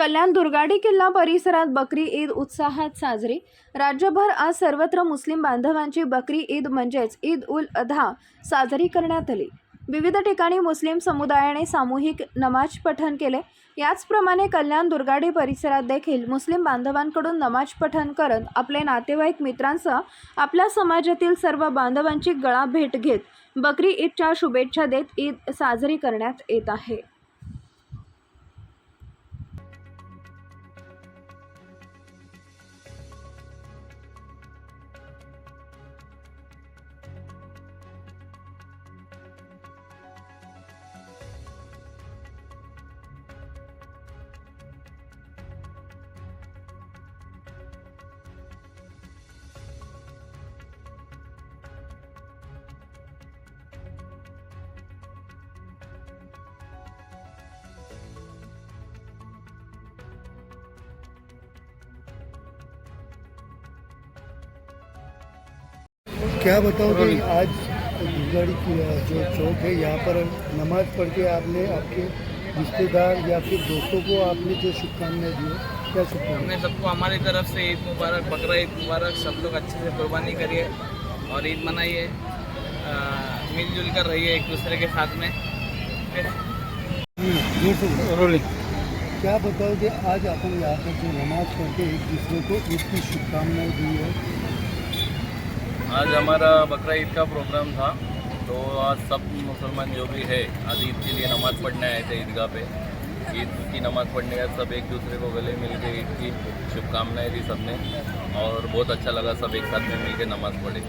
कल्याण दुर्गाडी किल्ला परिसरात बकरी ईद उत्साहात साजरी. राज्यभर आज सर्वत्र मुस्लिम बांधवांची बकरी ईद म्हणजेच ईद उल अधा साजरी करण्यात आली. विविध ठिकाणी मुस्लिम समुदायाने सामूहिक नमाज पठण केले. याचप्रमाणे कल्याण दुर्गाडी परिसरात देखील मुस्लिम बांधवांकडून नमाज पठण करत आपले नातेवाईक मित्रांसह आपल्या समाजातील सर्व बांधवांची गळा भेट घेत बकरी ईदच्या शुभेच्छा देत ईद साजरी करण्यात येत आहे. क्या बताओगे आज दुर्गाड़ी की जो चौक है यहाँ पर नमाज़ पढ़ के आपने आपके रिश्तेदार या फिर दोस्तों को आपने जो शुभकामनाएँ दी है क्या शुभकामनाएँ? हमने सबको हमारी तरफ़ से ईद मुबारक बकरा ईद मुबारक सब लोग अच्छे से कुर्बानी करिए और ईद मनाइए मिलजुल कर रहिए एक दूसरे के साथ में। रोलिंग क्या बताओगे आज अपन यहाँ पर जो नमाज़ पढ़ के एक दूसरे को ईद की शुभकामनाएँ दी है? आज हमारा बकरा ईद का प्रोग्राम था तो आज सब मुसलमान जो भी है, आज ईद के लिए नमाज़ पढ़ने आए थे ईदगाह पे। ईद की नमाज़ पढ़ने के सब एक दूसरे को गले मिल के ईद की शुभकामनाएँ दी सबने, और बहुत अच्छा लगा सब एक साथ में मिल के नमाज़ पढ़े।